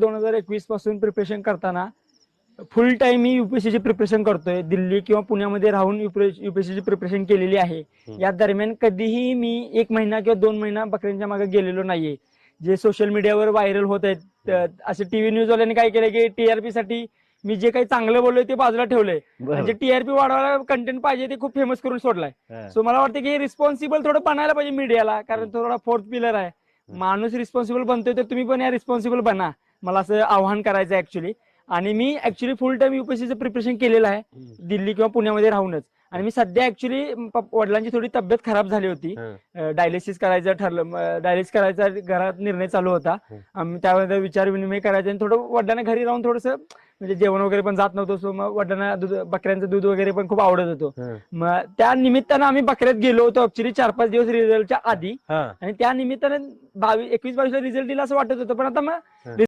दोन हजार एकवीसपासून प्रिपरेशन करताना फुल टाइम मी युपीएससीची प्रिपरेशन करतोय. दिल्ली किंवा पुण्यामध्ये राहून युपीएससीची प्रिपरेशन केलेली आहे. या दरम्यान कधीही मी एक महिना किंवा दोन महिना बकऱ्यांच्या मागे गेलेलो नाहीये. जे सोशल मीडियावर व्हायरल होत आहेत असे टीव्ही न्यूज वाल्यांनी काय केलं की टीआरपी साठी मी जे काही चांगलं बोललोय ते बाजूला ठेवलंय. आणि जे टीआरपी वाढवायला कंटेंट पाहिजे ते खूप फेमस करून सोडलाय. सो मला वाटतं की रिस्पॉन्सिबल थोडं बनायला पाहिजे मीडियाला कारण थोडा फोर्थ पिलर आहे. माणूस रिस्पॉन्सिबल बनतोय तर तुम्ही पण या रिस्पॉन्सिबल बना. मला असं आव्हान करायचं ऍक्च्युली आणि मी ऍक्च्युली फुल टाइम युपीएससीचं प्रिपरेशन केलेलं आहे. दिल्ली किंवा पुण्यामध्ये राहूनच. आणि मी सध्या ऍक्च्युली वडिलांची थोडी तब्येत खराब झाली होती. डायलिसिस करायचं ठरलं. डायलिसिस करायचा घरात निर्णय चालू होता. त्यामध्ये विचार विनिमय करायचे. आणि थोडं वडिलांना घरी राहून थोडस म्हणजे जेवण वगैरे पण जात नव्हतं. सो मग वडिलांना दूध बकऱ्यांचं दूध वगैरे पण खूप आवडत होतं. मग त्या निमित्तानं आम्ही बकऱ्यात गेलो होतो ऍक्च्युली चार पाच दिवस रिझल्टच्या आधी. आणि त्या निमित्तानं बावीस एकवीस बावीसला रिझल्ट दिला असं वाटत होतं. पण आता मग